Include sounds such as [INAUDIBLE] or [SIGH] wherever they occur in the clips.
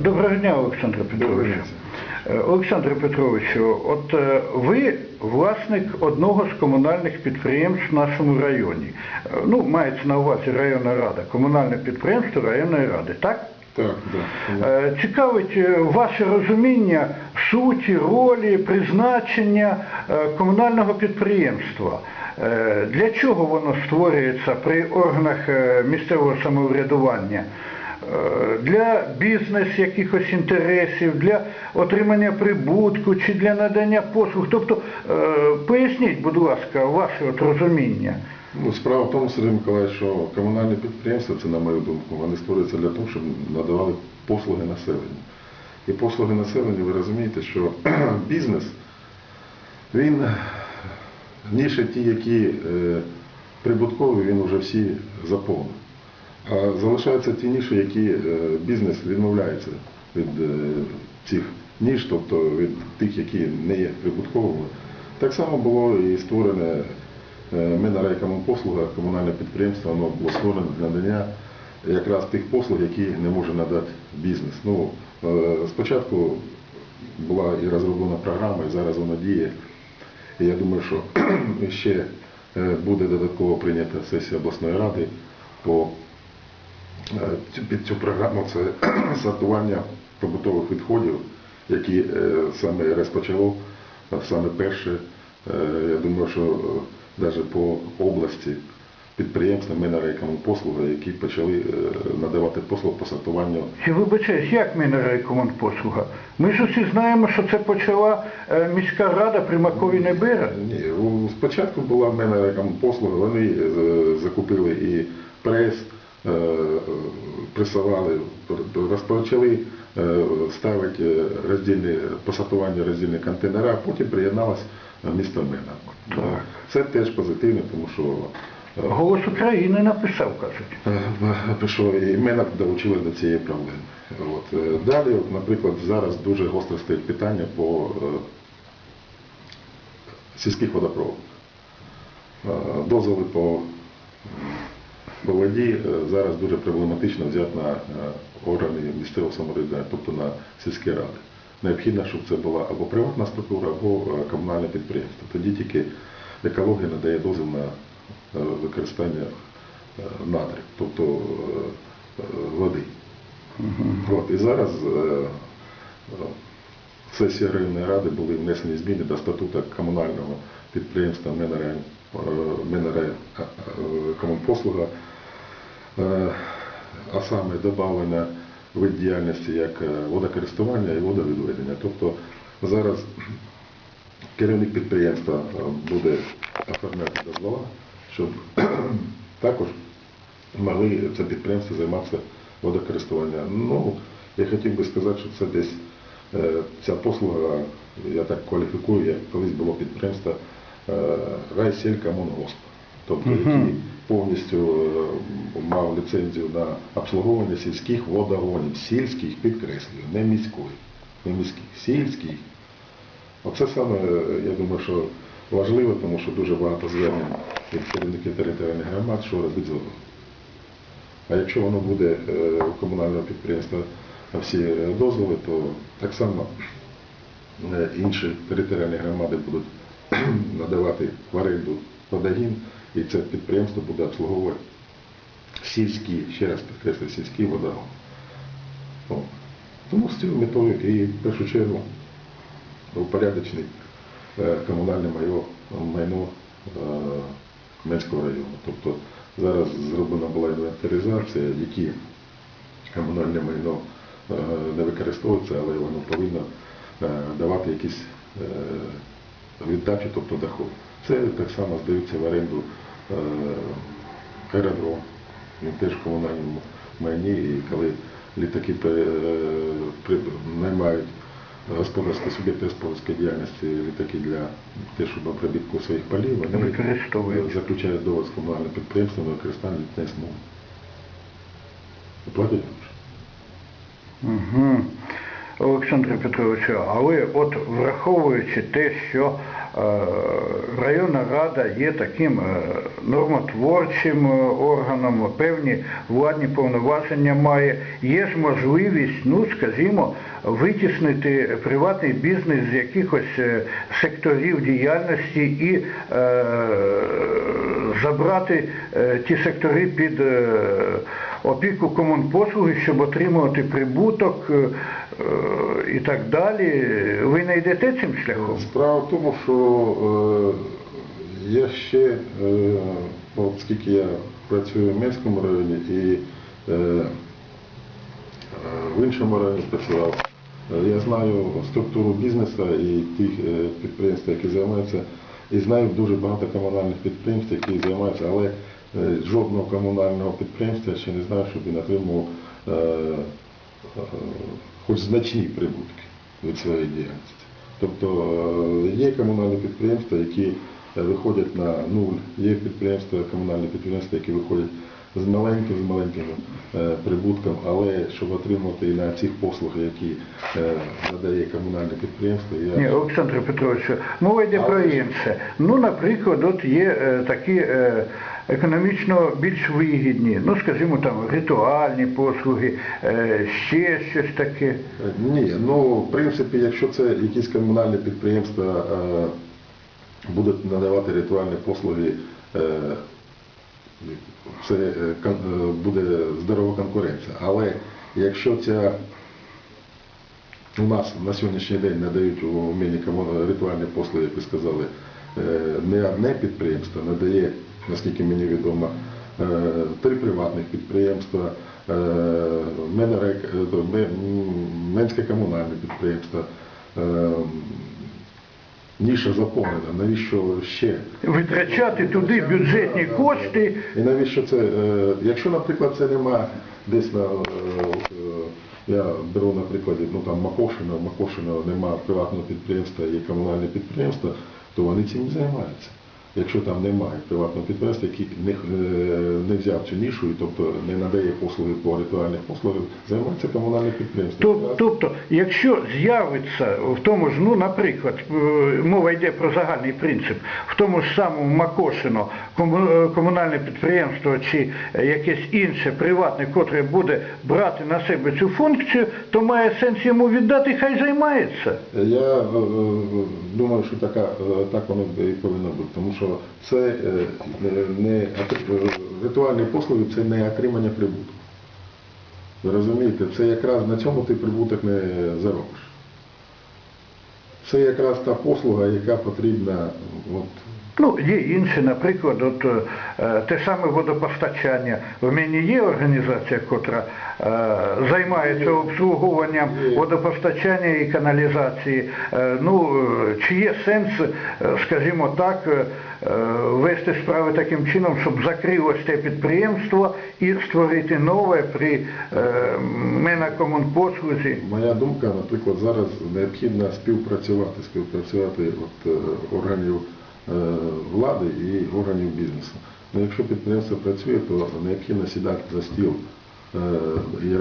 Доброго дня, Олександр Петрович. Е, Олександр Петровичу, от е, ви власник одного з комунальних підприємств в нашому районі. Е, Ну, мається на увазі районна рада, комунальне підприємство районної ради, так? Так, да. Е, Цікавить е, ваше розуміння суті, ролі, призначення е, комунального підприємства. Для чого воно створюється при органах місцевого самоврядування? Для бізнес якихось інтересів, для отримання прибутку чи для надання послуг. Тобто, поясніть, будь ласка, ваше от розуміння. Ну, справа в тому, Сергій Миколаївич, що комунальні підприємства, це на мою думку, вони створюються для того, щоб надавали послуги населенню. І послуги населенню, ви розумієте, що [CLEARS THROAT] бізнес, він ніше ті, які е, прибуткові, він вже всі заповнив. А залишаються ті ніші, які е, бізнес відмовляється від е, цих ніж, тобто від тих, які не є прибутковими. Так само було і створене е, ми на райкомунпослуга, комунальне підприємство, воно було створене для надання якраз тих послуг, які не може надати бізнес. Ну, е, спочатку була і розроблена програма, і зараз вона діє. І я думаю, що [CLEARS THROAT] ще е, буде додатково прийнята сесія обласної ради по під цю програму це [CLEARS THROAT] сортування побутових відходів, які саме розпочало, саме перше, я думаю, що навіть по області підприємства ми на послуги, які почали е, надавати послуги по сортуванню вибачаюсь, як ми на послуга? Ми ж усі знаємо, що це почала е, міська рада при Макові Небера. Ні, спочатку була в послуга, вони е, закупили і прес, пресували, розпочали ставити роздільні, посортування роздільні контейнера, а потім приєдналось е, місто Це теж позитивно, тому що е, Голос України написав, кажуть. Е, Пішов і мене долучили до цієї проблеми. От. е, Далі, от, наприклад, зараз дуже гостро стоїть питання по е, сільських водопроводах. Е, Дозволи по, по воді е, зараз дуже проблематично взяти на е, органи місцевого самоврядування, тобто на сільські ради. Необхідно, щоб це була або приватна структура, або е, комунальне підприємство. Тоді тільки екологія надає дозвіл на е, використання е, надрів, тобто води. От, і зараз е, сесія районної ради були внесені зміни до статуту комунального підприємства Менерай, Менерай Комунпослуга, е, а саме додавлено вид діяльності як е, водокористування і водовідведення. Тобто зараз керівник підприємства е, буде оформляти дозвола, щоб [CLEARS THROAT] також могли це підприємство займатися водокористуванням. Ну, я хотів би сказати, що це десь е, ця послуга, я так кваліфікую, як колись було підприємство е, Райсількомунгосп, тобто який повністю е, мав ліцензію на обслуговування сільських водогонів, сільських підкреслюю, не міської, не міських, сільських. Оце саме, е, я думаю, що важливо, тому що дуже багато звернень від керівників територіальних громад, що робити з водою. А якщо воно буде е, у комунального підприємства всі е, дозволи, то так само інші територіальні громади будуть [CLEARS THROAT] надавати в оренду водогін, і це підприємство буде обслуговувати сільські, ще раз підкреслю, сільські водогон. О. Тому з цією метою і в першу чергу упорядочний е, комунальне майно, е, Менського району. Тобто зараз зроблена була інвентаризація, які комунальне майно е, не використовується, але воно повинно давати якісь віддачі, тобто доход. Це так само здається в оренду е, аеродром, він теж в комунальному майні, і коли літаки наймають господарські суб'єкти господарської діяльності літаки для те, щоб обробітку своїх полів, вони заключають договір з комунальним підприємством на використання літней смуги. Платять гроші. Угу. Олександре Петровичу, але от враховуючи те, що е, районна рада є таким е, нормотворчим е, органом, певні владні повноваження має, є ж можливість, ну скажімо, витіснити приватний бізнес з якихось секторів діяльності і забрати ті сектори під опіку комунпослуги, щоб отримувати прибуток е, е, і так далі. Ви не йдете цим шляхом? Справа в тому, що я ще, е, от скільки я працюю в Минському районі і в іншому районі працював, я знаю структуру бізнесу і тих підприємств, які займаються, і знаю дуже багато комунальних підприємств, які займаються, але жодного комунального підприємства ще не знаю, щоб він отримував е, е, хоч значні прибутки від своєї діяльності. Тобто е, є комунальні підприємства, які е, виходять на нуль, є підприємства, комунальні підприємства, які виходять з маленьким, з маленьким е, прибутком, але щоб отримати на цих послуги, які е, надає комунальне підприємство, я Ні, Олександр Петрович, мова йде про інше. Ну, наприклад, от є е, такі економічно більш вигідні, ну, скажімо, там, ритуальні послуги, ще щось таке. Ні, ну в принципі, якщо це якісь комунальні підприємства будуть надавати ритуальні послуги, це е, е, буде здорова конкуренція. Але якщо ця у нас на сьогоднішній день надають у Міні ритуальні послуги, як ви сказали, е, не одне підприємство надає, наскільки мені відомо, е, три приватних підприємства, е, е, Менське комунальне підприємство. Ніша заповнена, навіщо ще? Витрачати туди бюджетні кошти. І навіщо це? е, Якщо, наприклад, це нема десь на е, от, е, я беру на прикладі, ну там Макошина, Макошина немає приватного підприємства і комунальне підприємство, то вони цим і займаються. Якщо там немає приватного підприємства, який не, е, не взяв цю нішу, тобто не надає послуги по ритуальних послугах, займається комунальне підприємство. Тоб- Тобто, якщо з'явиться в тому ж, ну, наприклад, е, мова йде про загальний принцип, в тому ж самому Макошино е, комунальне підприємство чи якесь інше приватне, котре буде брати на себе цю функцію, то має сенс йому віддати, хай займається. Я думаю, що така, так воно і повинно бути, тому що це е, не ритуальні послуги, це не отримання прибутку. Ви розумієте, це якраз на цьому ти прибуток не заробиш. Це якраз та послуга, яка потрібна от, Ну, є інші, наприклад, от, е, те саме водопостачання. В мені є організація, котра е, займається обслуговуванням водопостачання і каналізації. Е, ну, е, чи є сенс, е, скажімо так, е, вести справи таким чином, щоб закрилось те підприємство і створити нове при е, Менакомунпослузі? Моя думка, наприклад, зараз необхідно співпрацювати, співпрацювати от, е, органів влади і органів бізнесу. Ну, якщо підприємство працює, то необхідно сідати за стіл е, і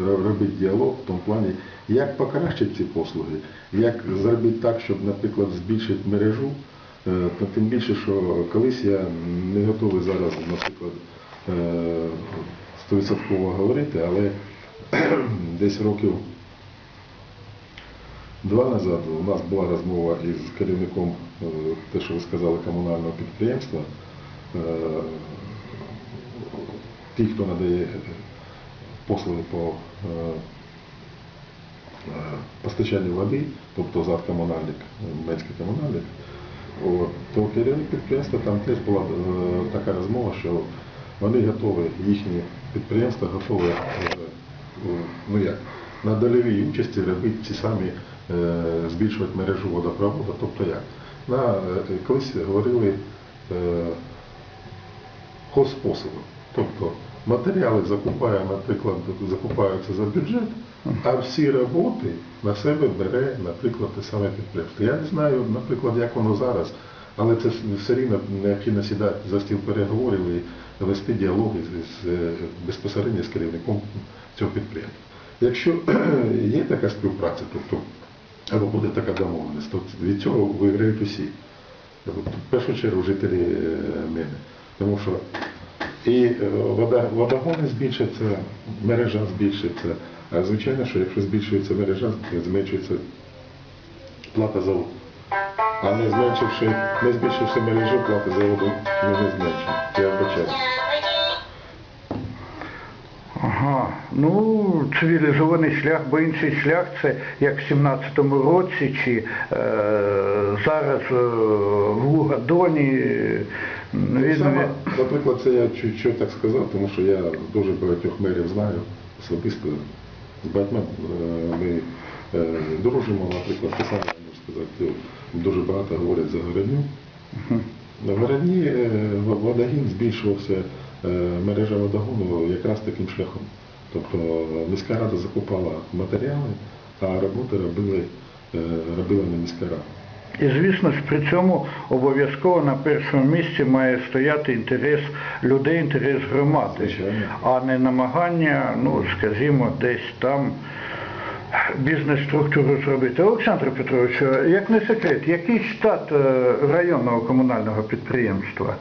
робити діалог в тому плані, як покращити ці послуги, як зробити так, щоб, наприклад, збільшити мережу. Е, Тим більше, що колись я не готовий зараз, наприклад, е, стовідсотково говорити, але [CLEARS THROAT] десь років два назад у нас була розмова із керівником, е, те, що ви сказали, комунального підприємства. Е, Ті, хто надає послуги по е, е, постачанню води, тобто задкомунальник, Менський комунальник, то керівник підприємства там теж була така розмова, що вони готові, їхні підприємства готові, ну як, на дольовій участі робити ці самі, збільшувати мережу водопроводу, тобто як. На, е, колись говорили е, хозспособом. Тобто матеріали закупає, наприклад, закупаються за бюджет, а всі роботи на себе бере, наприклад, те саме підприємство. Я не знаю, наприклад, як воно зараз, але це все рівно необхідно сідати за стіл переговорів і вести діалоги з, е, безпосередньо з керівником цього підприємства. Якщо [CLEARS THROAT] є така співпраця, тобто або буде така домовленість, то від цього виграють усі. Тобто, В першу чергу жителі мене. Тому що і е, вода, водогони збільшаться, мережа збільшиться. А звичайно, що якщо збільшується мережа, зменшується плата за воду. А не зменшивши, не збільшивши мережу, плати за воду не зменшимо. Я вбачаю. Ага, ну цивілізований шлях, бо інший шлях це як в 17-му році чи е, зараз е, в Лугадоні. е, Так Він, само, наприклад, це я чуть що так сказав, тому що я дуже багатьох мерів знаю особисто. З батьком ми е, дружимо, наприклад, те саме, можу сказати, дуже багато говорять за Городню. На Городні е, водогін збільшувався, е, мережа водогону якраз таким шляхом. Тобто міська рада закупала матеріали, а роботи робили, е, робила не міська рада. і звісно ж при цьому обов'язково на першому місці має стояти інтерес людей, інтерес громади, Звичайно. а не намагання, ну скажімо, десь там бізнес-структуру зробити. Олександр Петрович, як не секрет, який штат е, районного комунального підприємства?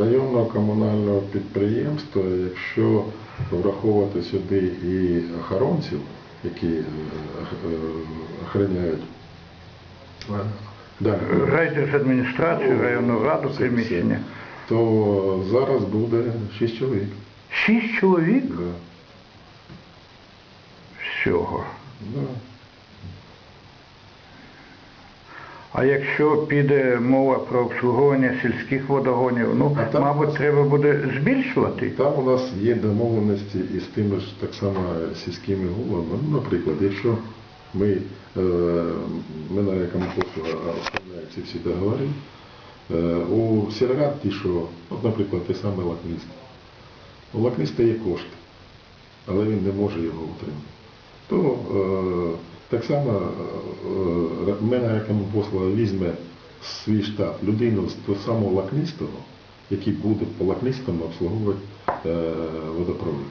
Районного комунального підприємства, якщо враховувати сюди і охоронців, які е, е, охороняють да, Райдержадміністрацію, районну раду, приміщення. то зараз буде 6 чоловік. Шість чоловік Да. всього. Да. А якщо піде мова про обслуговування сільських водогонів, ну, там- мабуть, треба буде збільшувати. Там у нас є домовленості із тими ж так само сільськими головами. Ну, наприклад, якщо ми, е, ми на якому послуга оформляємо ці всі договори, е, у сільрад ті, що, от, наприклад, те саме лакніст. У лакніста є кошти, але він не може його утримати. То е, так само е, е, якому послуга візьме свій штат людину з того самого лакнистого, який буде по лакнистому обслуговувати е, водопровід,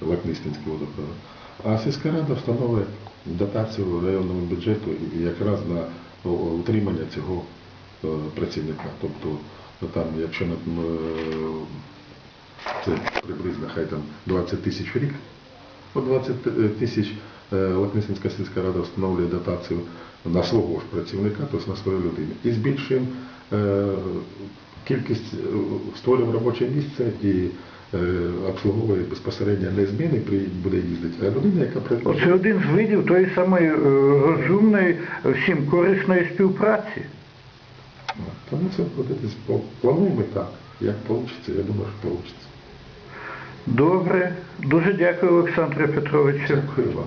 лакнистинський водопровід. А сільська рада встановить дотацію районному бюджету якраз на утримання цього працівника. Тобто там, якщо це приблизно хай там 20 тисяч в рік, по 20 тисяч е, сільська рада встановлює дотацію на свого ж працівника, тобто на свою людину. І збільшуємо е, кількість, е, створюємо робоче місце і обслуговує безпосередньо не зміни, буде їздити, а людина, яка працює. один з видів тої самої розумної, всім корисної співпраці. Тому це буде плануємо так. Як вийде, я думаю, що вийде. Добре. Дуже дякую, Олександре Петровичу. Дякую вам.